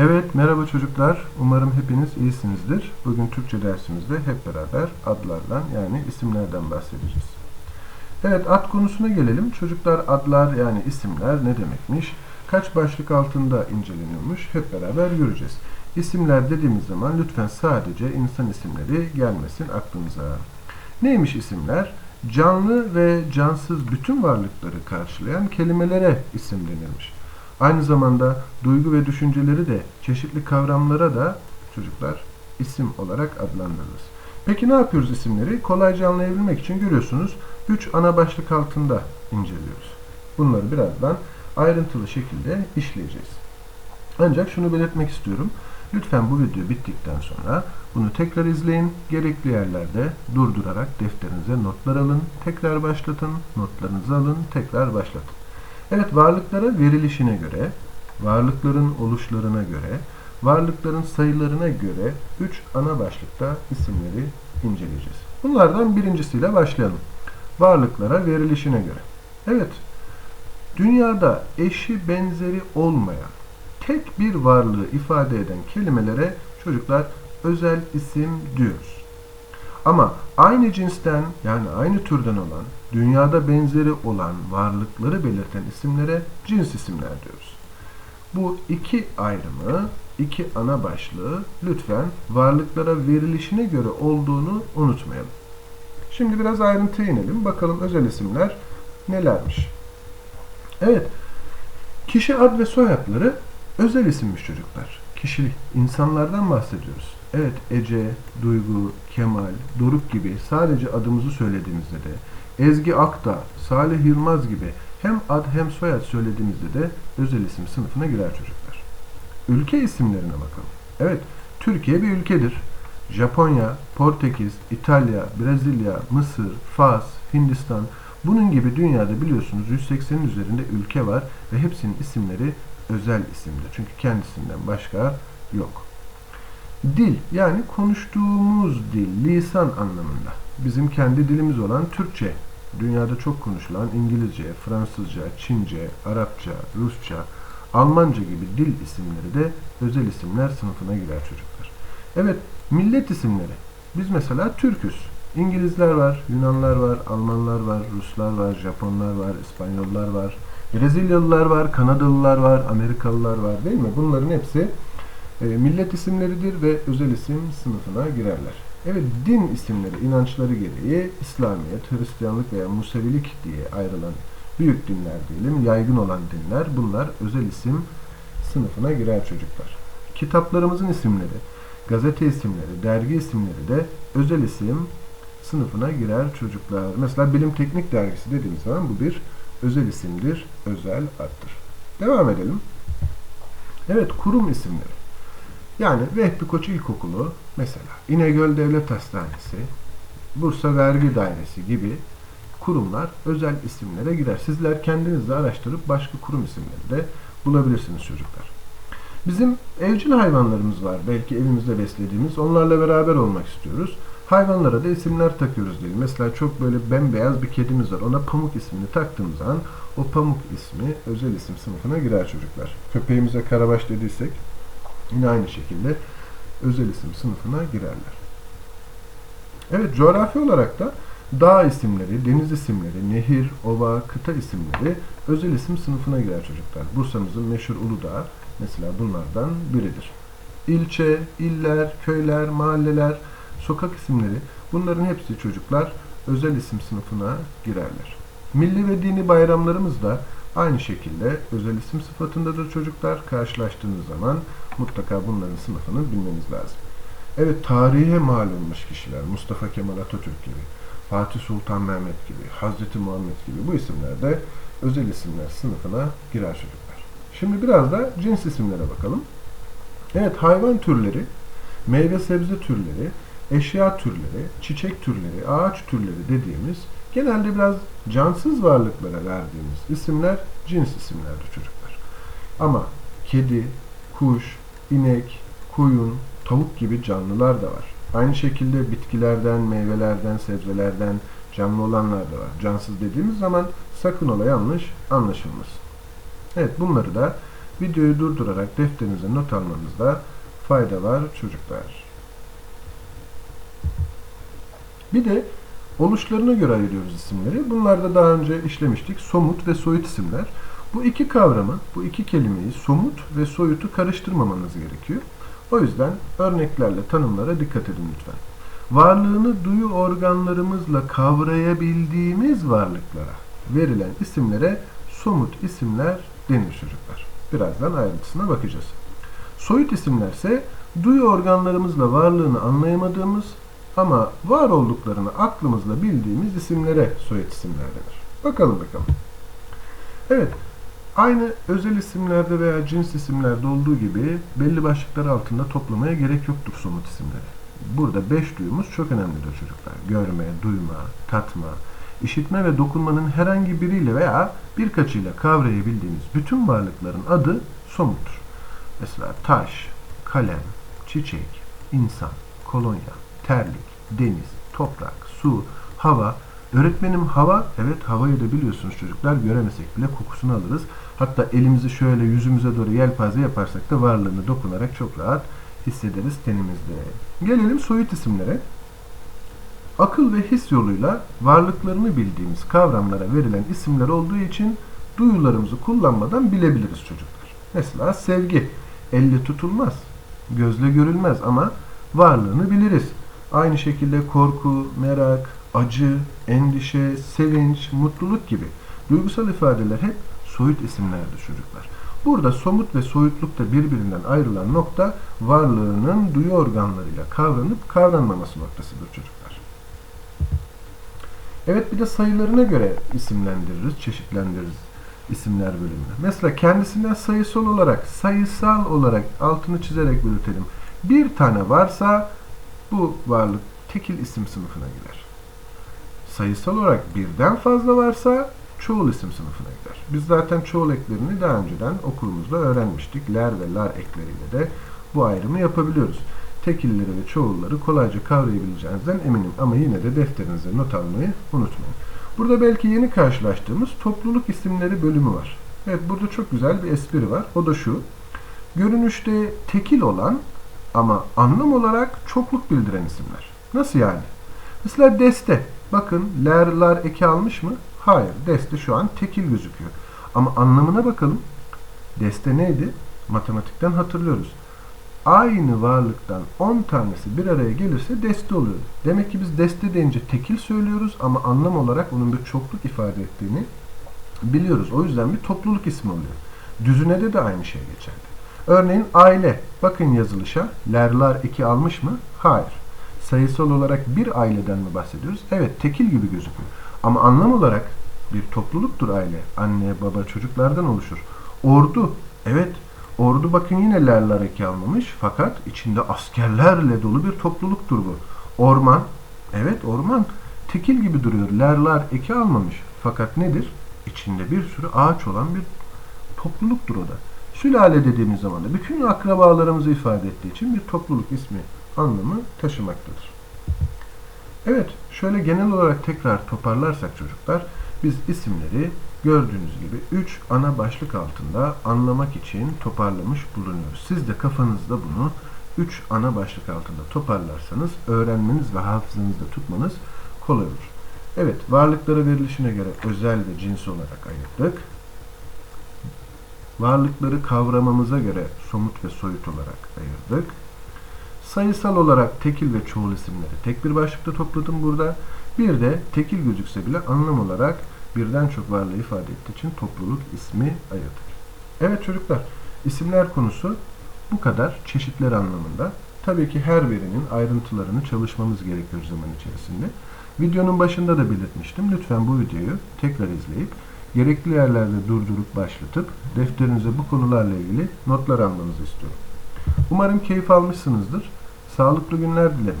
Evet, merhaba çocuklar. Umarım hepiniz iyisinizdir. Bugün Türkçe dersimizde hep beraber adlardan yani isimlerden bahsedeceğiz. Evet, ad konusuna gelelim. Çocuklar adlar yani isimler ne demekmiş? Kaç başlık altında inceleniyormuş? Hep beraber göreceğiz. İsimler dediğimiz zaman lütfen sadece insan isimleri gelmesin aklınıza. Neymiş isimler? Canlı ve cansız bütün varlıkları karşılayan kelimelere isim denilmiş. Aynı zamanda duygu ve düşünceleri de çeşitli kavramlara da çocuklar isim olarak adlandırırız. Peki ne yapıyoruz isimleri? Kolayca anlayabilmek için görüyorsunuz 3 ana başlık altında inceliyoruz. Bunları birazdan ayrıntılı şekilde işleyeceğiz. Ancak şunu belirtmek istiyorum. Lütfen bu video bittikten sonra bunu tekrar izleyin. Gerekli yerlerde durdurarak defterinize notlar alın. Tekrar başlatın. Notlarınızı alın. Tekrar başlatın. Evet varlıklara verilişine göre, varlıkların oluşlarına göre, varlıkların sayılarına göre 3 ana başlıkta isimleri inceleyeceğiz. Bunlardan birincisiyle başlayalım. Varlıklara verilişine göre. Evet, dünyada eşi benzeri olmayan tek bir varlığı ifade eden kelimelere çocuklar özel isim diyoruz. Ama aynı cinsten yani aynı türden olan, dünyada benzeri olan varlıkları belirten isimlere cins isimler diyoruz. Bu iki ayrımı, iki ana başlığı lütfen varlıklara verilişine göre olduğunu unutmayalım. Şimdi biraz ayrıntıya inelim. Bakalım özel isimler nelermiş? Evet, kişi ad ve soyadları özel isimmiş çocuklar. Kişilik, insanlardan bahsediyoruz. Evet Ece, Duygu, Kemal, Doruk gibi sadece adımızı söylediğimizde de Ezgi Akta, Salih Yılmaz gibi hem ad hem soyad söylediğimizde de özel isim sınıfına girer çocuklar. Ülke isimlerine bakalım. Evet, Türkiye bir ülkedir. Japonya, Portekiz, İtalya, Brezilya, Mısır, Fas, Hindistan bunun gibi dünyada biliyorsunuz 180'in üzerinde ülke var ve hepsinin isimleri özel isimdir. Çünkü kendisinden başka yok. Dil yani konuştuğumuz dil, lisan anlamında. Bizim kendi dilimiz olan Türkçe, dünyada çok konuşulan İngilizce, Fransızca, Çince, Arapça, Rusça, Almanca gibi dil isimleri de özel isimler sınıfına girer çocuklar. Evet, millet isimleri. Biz mesela Türküz. İngilizler var, Yunanlar var, Almanlar var, Ruslar var, Japonlar var, İspanyollar var, Brezilyalılar var, Kanadalılar var, Amerikalılar var değil mi? Bunların hepsi e, millet isimleridir ve özel isim sınıfına girerler. Evet, din isimleri inançları gereği İslamiyet, Hristiyanlık veya Musevilik diye ayrılan büyük dinler diyelim, yaygın olan dinler bunlar özel isim sınıfına girer çocuklar. Kitaplarımızın isimleri, gazete isimleri, dergi isimleri de özel isim sınıfına girer çocuklar. Mesela Bilim Teknik Dergisi dediğimiz zaman bu bir özel isimdir, özel addır. Devam edelim. Evet, kurum isimleri. Yani Vehbi Koç İlkokulu mesela İnegöl Devlet Hastanesi, Bursa Vergi Dairesi gibi kurumlar özel isimlere girer. Sizler kendiniz de araştırıp başka kurum isimleri de bulabilirsiniz çocuklar. Bizim evcil hayvanlarımız var. Belki evimizde beslediğimiz. Onlarla beraber olmak istiyoruz. Hayvanlara da isimler takıyoruz diyelim. Mesela çok böyle bembeyaz bir kedimiz var. Ona Pamuk ismini taktığımız zaman o Pamuk ismi özel isim sınıfına girer çocuklar. Köpeğimize Karabaş dediysek Yine aynı şekilde özel isim sınıfına girerler. Evet, coğrafi olarak da dağ isimleri, deniz isimleri, nehir, ova, kıta isimleri özel isim sınıfına girer çocuklar. Bursa'mızın meşhur Uludağ mesela bunlardan biridir. İlçe, iller, köyler, mahalleler, sokak isimleri bunların hepsi çocuklar özel isim sınıfına girerler. Milli ve dini bayramlarımız da aynı şekilde özel isim sıfatındadır çocuklar. Karşılaştığınız zaman mutlaka bunların sınıfını bilmeniz lazım. Evet tarihe mal olmuş kişiler Mustafa Kemal Atatürk gibi, Fatih Sultan Mehmet gibi, Hazreti Muhammed gibi bu isimler de özel isimler sınıfına girer çocuklar. Şimdi biraz da cins isimlere bakalım. Evet hayvan türleri, meyve sebze türleri, eşya türleri, çiçek türleri, ağaç türleri dediğimiz genelde biraz cansız varlıklara verdiğimiz isimler cins isimlerdir çocuklar. Ama kedi, kuş, inek, koyun, tavuk gibi canlılar da var. Aynı şekilde bitkilerden, meyvelerden, sebzelerden canlı olanlar da var. Cansız dediğimiz zaman sakın ola yanlış anlaşılmasın. Evet bunları da videoyu durdurarak defterinize not almanızda fayda var çocuklar. Bir de oluşlarına göre ayırıyoruz isimleri. Bunlarda daha önce işlemiştik. Somut ve soyut isimler. Bu iki kavramı, bu iki kelimeyi somut ve soyutu karıştırmamanız gerekiyor. O yüzden örneklerle tanımlara dikkat edin lütfen. Varlığını duyu organlarımızla kavrayabildiğimiz varlıklara verilen isimlere somut isimler denir çocuklar. Birazdan ayrıntısına bakacağız. Soyut isimlerse duyu organlarımızla varlığını anlayamadığımız ama var olduklarını aklımızla bildiğimiz isimlere soyut isimler denir. Bakalım bakalım. Evet, aynı özel isimlerde veya cins isimlerde olduğu gibi belli başlıklar altında toplamaya gerek yoktur somut isimleri. Burada beş duyumuz çok önemlidir çocuklar. Görme, duyma, tatma, işitme ve dokunmanın herhangi biriyle veya birkaçıyla kavrayabildiğimiz bütün varlıkların adı somuttur. Mesela taş, kalem, çiçek, insan, kolonya, terlik, deniz, toprak, su, hava. Öğretmenim hava, evet havayı da biliyorsunuz çocuklar göremesek bile kokusunu alırız. Hatta elimizi şöyle yüzümüze doğru yelpaze yaparsak da varlığını dokunarak çok rahat hissederiz tenimizde. Gelelim soyut isimlere. Akıl ve his yoluyla varlıklarını bildiğimiz kavramlara verilen isimler olduğu için duyularımızı kullanmadan bilebiliriz çocuklar. Mesela sevgi elle tutulmaz, gözle görülmez ama varlığını biliriz. Aynı şekilde korku, merak, acı, endişe, sevinç, mutluluk gibi duygusal ifadeler hep soyut isimlerdir çocuklar. Burada somut ve soyutlukta birbirinden ayrılan nokta varlığının duyu organlarıyla kavranıp kavranmaması noktasıdır çocuklar. Evet bir de sayılarına göre isimlendiririz, çeşitlendiririz isimler bölümünü. Mesela kendisinden sayısal olarak, sayısal olarak altını çizerek belirtelim. Bir tane varsa bu varlık tekil isim sınıfına girer. Sayısal olarak birden fazla varsa çoğul isim sınıfına gider. Biz zaten çoğul eklerini daha önceden okulumuzda öğrenmiştik. Ler ve lar ekleriyle de bu ayrımı yapabiliyoruz. Tekilleri ve çoğulları kolayca kavrayabileceğinizden eminim ama yine de defterinize not almayı unutmayın. Burada belki yeni karşılaştığımız topluluk isimleri bölümü var. Evet burada çok güzel bir espri var. O da şu. Görünüşte tekil olan ama anlam olarak çokluk bildiren isimler. Nasıl yani? Mesela deste. Bakın lerler eki almış mı? Hayır. Deste şu an tekil gözüküyor. Ama anlamına bakalım. Deste neydi? Matematikten hatırlıyoruz. Aynı varlıktan 10 tanesi bir araya gelirse deste oluyor. Demek ki biz deste deyince tekil söylüyoruz ama anlam olarak onun bir çokluk ifade ettiğini biliyoruz. O yüzden bir topluluk ismi oluyor. Düzünede de aynı şey geçerli. Örneğin aile. Bakın yazılışa. Lerlar eki almış mı? Hayır. Sayısal olarak bir aileden mi bahsediyoruz? Evet, tekil gibi gözüküyor. Ama anlam olarak bir topluluktur aile. Anne, baba, çocuklardan oluşur. Ordu. Evet, ordu bakın yine lerlar eki almamış. Fakat içinde askerlerle dolu bir topluluktur bu. Orman. Evet, orman. Tekil gibi duruyor. Lerlar eki almamış. Fakat nedir? İçinde bir sürü ağaç olan bir topluluktur o da. Sülale dediğimiz zaman da bütün akrabalarımızı ifade ettiği için bir topluluk ismi anlamı taşımaktadır. Evet, şöyle genel olarak tekrar toparlarsak çocuklar, biz isimleri gördüğünüz gibi 3 ana başlık altında anlamak için toparlamış bulunuyoruz. Siz de kafanızda bunu 3 ana başlık altında toparlarsanız öğrenmeniz ve hafızanızda tutmanız kolay olur. Evet, varlıklara verilişine göre özel ve cins olarak ayırdık. Varlıkları kavramamıza göre somut ve soyut olarak ayırdık. Sayısal olarak tekil ve çoğul isimleri tek bir başlıkta topladım burada. Bir de tekil gözükse bile anlam olarak birden çok varlığı ifade ettiği için topluluk ismi ayırdık. Evet çocuklar, isimler konusu bu kadar çeşitler anlamında. Tabii ki her birinin ayrıntılarını çalışmamız gerekiyor zaman içerisinde. Videonun başında da belirtmiştim. Lütfen bu videoyu tekrar izleyip gerekli yerlerde durdurup başlatıp defterinize bu konularla ilgili notlar almanızı istiyorum. Umarım keyif almışsınızdır. Sağlıklı günler dilerim.